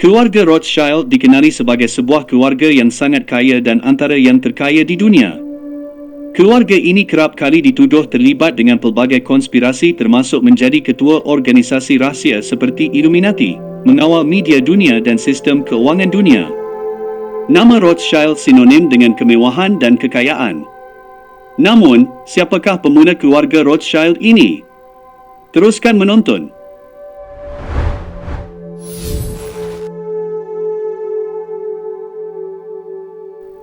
Keluarga Rothschild dikenali sebagai sebuah keluarga yang sangat kaya dan antara yang terkaya di dunia. Keluarga ini kerap kali dituduh terlibat dengan pelbagai konspirasi termasuk menjadi ketua organisasi rahsia seperti Illuminati, mengawal media dunia dan sistem keuangan dunia. Nama Rothschild sinonim dengan kemewahan dan kekayaan. Namun, siapakah pemuna keluarga Rothschild ini? Teruskan menonton.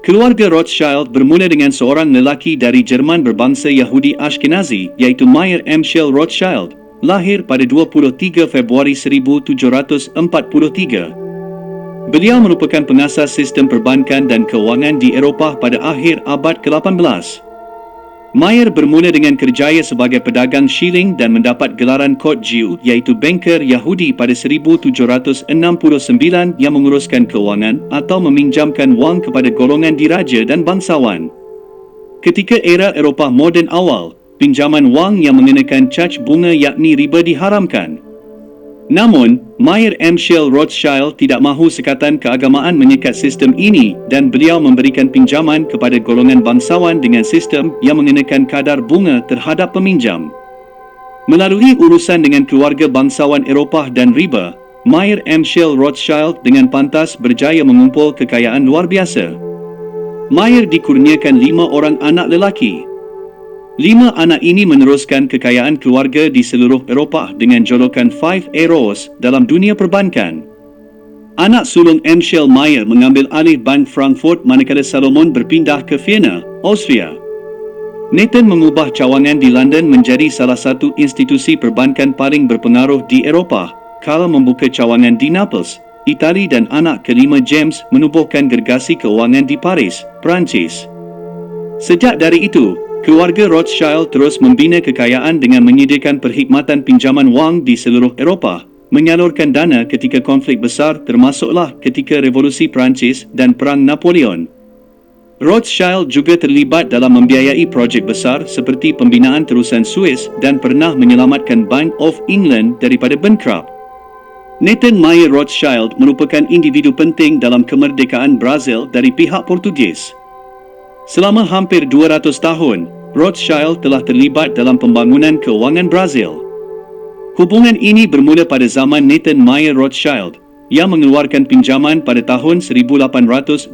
Keluarga Rothschild bermula dengan seorang lelaki dari Jerman berbangsa Yahudi Ashkenazi iaitu Meyer Emschel Rothschild, lahir pada 23 Februari 1743. Beliau merupakan pengasas sistem perbankan dan kewangan di Eropah pada akhir abad ke-18. Mayer bermula dengan kerjaya sebagai pedagang shilling dan mendapat gelaran Court Jew iaitu banker Yahudi pada 1769 yang menguruskan kewangan atau meminjamkan wang kepada golongan diraja dan bangsawan. Ketika era Eropah moden awal, pinjaman wang yang mengenakan caj bunga yakni riba diharamkan. Namun, Meyer Emschel Rothschild tidak mahu sekatan keagamaan menyekat sistem ini dan beliau memberikan pinjaman kepada golongan bangsawan dengan sistem yang mengenakan kadar bunga terhadap peminjam. Melalui urusan dengan keluarga bangsawan Eropah dan riba, Meyer Emschel Rothschild dengan pantas berjaya mengumpul kekayaan luar biasa. Meyer dikurniakan lima orang anak lelaki, Lima anak ini meneruskan kekayaan keluarga di seluruh Eropah dengan jolokan Five Arrows dalam dunia perbankan. Anak sulung Emschel Mayer mengambil alih Bank Frankfurt manakala Salomon berpindah ke Vienna, Austria. Nathan mengubah cawangan di London menjadi salah satu institusi perbankan paling berpengaruh di Eropah kala membuka cawangan di Naples, Itali dan anak kelima James menubuhkan gergasi keuangan di Paris, Perancis. Sejak dari itu, Keluarga Rothschild terus membina kekayaan dengan menyediakan perkhidmatan pinjaman wang di seluruh Eropah, menyalurkan dana ketika konflik besar termasuklah ketika Revolusi Perancis dan Perang Napoleon. Rothschild juga terlibat dalam membiayai projek besar seperti pembinaan terusan Suez dan pernah menyelamatkan Bank of England daripada bankrupt. Nathan Meyer Rothschild merupakan individu penting dalam kemerdekaan Brazil dari pihak Portugis. Selama hampir 200 tahun, Rothschild telah terlibat dalam pembangunan keuangan Brazil. Hubungan ini bermula pada zaman Nathan Meyer Rothschild yang mengeluarkan pinjaman pada tahun 1825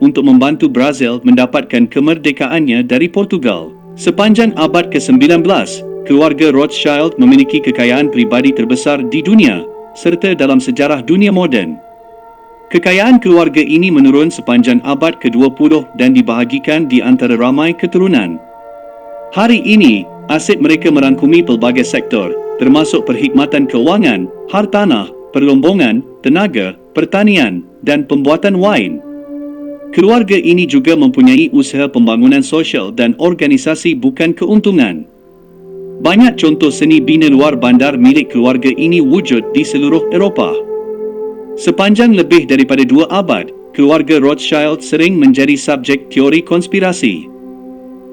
untuk membantu Brazil mendapatkan kemerdekaannya dari Portugal. Sepanjang abad ke-19, keluarga Rothschild memiliki kekayaan pribadi terbesar di dunia serta dalam sejarah dunia moden. Kekayaan keluarga ini menurun sepanjang abad ke-20 dan dibahagikan di antara ramai keturunan. Hari ini, aset mereka merangkumi pelbagai sektor, termasuk perkhidmatan kewangan, hartanah, perlombongan, tenaga, pertanian dan pembuatan wain. Keluarga ini juga mempunyai usaha pembangunan sosial dan organisasi bukan keuntungan. Banyak contoh seni bina luar bandar milik keluarga ini wujud di seluruh Eropah. Sepanjang lebih daripada dua abad, keluarga Rothschild sering menjadi subjek teori konspirasi.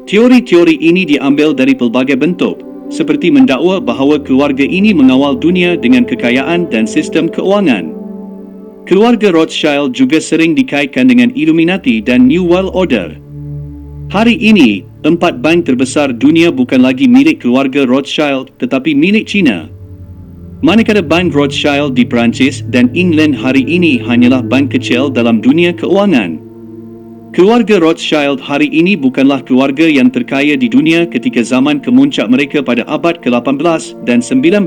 Teori-teori ini diambil dari pelbagai bentuk, seperti mendakwa bahawa keluarga ini mengawal dunia dengan kekayaan dan sistem keuangan. Keluarga Rothschild juga sering dikaitkan dengan Illuminati dan New World Order. Hari ini, empat bank terbesar dunia bukan lagi milik keluarga Rothschild tetapi milik China. Manakala Bank Rothschild di Perancis dan England hari ini hanyalah bank kecil dalam dunia keuangan. Keluarga Rothschild hari ini bukanlah keluarga yang terkaya di dunia ketika zaman kemuncak mereka pada abad ke-18 dan 19.